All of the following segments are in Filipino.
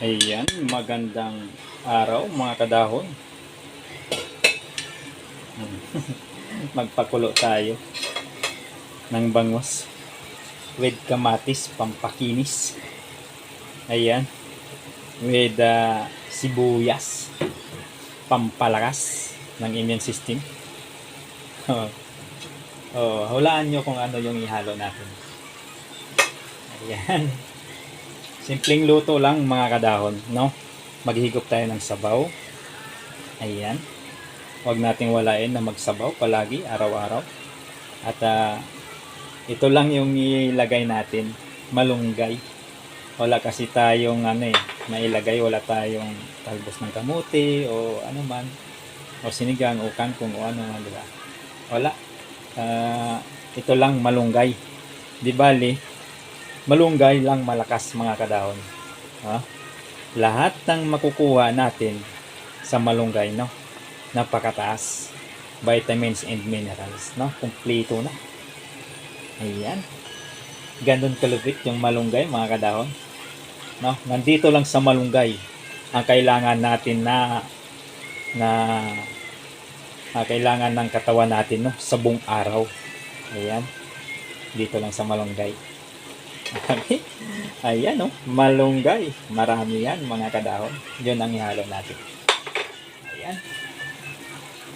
Ayan, magandang araw mga kadahon. Magpakulo tayo ng bangos with kamatis pampakinis. Ayan, with uh, sibuyas pampalakas ng immune system. oh, hulaan nyo kung ano yung ihalo natin. Ayan. Simpleng luto lang mga kadahon, no? Maghigop tayo ng sabaw. Ayan. Huwag nating walain na magsabaw palagi, araw-araw. At ah, ito lang yung ilagay natin, malunggay. Wala kasi tayong ano eh, nailagay, wala tayong talbos ng kamuti o ano man. O sinigang o kangkong o ano man, di ba? Wala. Ah, ito lang malunggay. Di bali, malunggay lang malakas mga kadahon. Ha? Lahat ng makukuha natin sa malunggay, no? Napakataas. Vitamins and minerals, no? Kompleto na. Ayan. Ganun kalupit yung malunggay, mga kadahon. No? Nandito lang sa malunggay ang kailangan natin na na na kailangan ng katawan natin no sa buong araw. Ayan. Dito lang sa malunggay. Ayan, oh. Malunggay. Marami yan, mga kadahon. Yun ang ihalo natin. Ayan.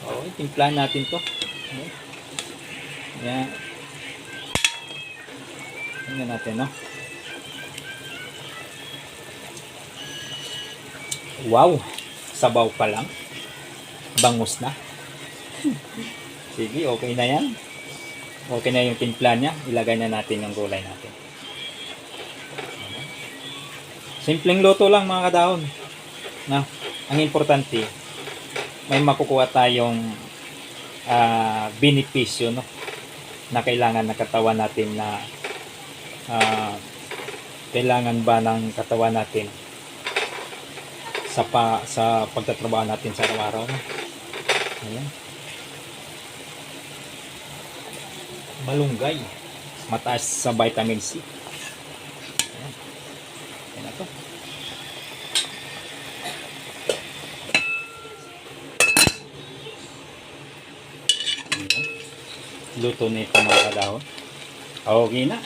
Oo, timplahan natin to. Ayan. Ayan. Tingnan natin, no? Wow! Sabaw pa lang. Bangus na. Sige, okay na yan. Okay na yung timpla niya. Ilagay na natin yung gulay natin. Simpleng luto lang mga kadahon. Na, ang importante, may makukuha tayong ah, benepisyo no na kailangan ng katawan natin na ah, kailangan ba ng katawan natin sa pa, sa pagtatrabaho natin sa araw-araw. no? Ayan. Malunggay. Mataas sa vitamin C. Ayan. Ayan na to. Ayan. Luto na ito mga kadahon. Okay na.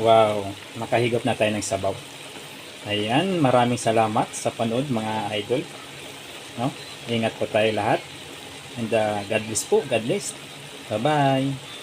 Wow. Nakahigop na tayo ng sabaw. Ayan. Maraming salamat sa panood mga idol. No? Ingat po tayo lahat. And uh, God bless po. God bless. Bye-bye.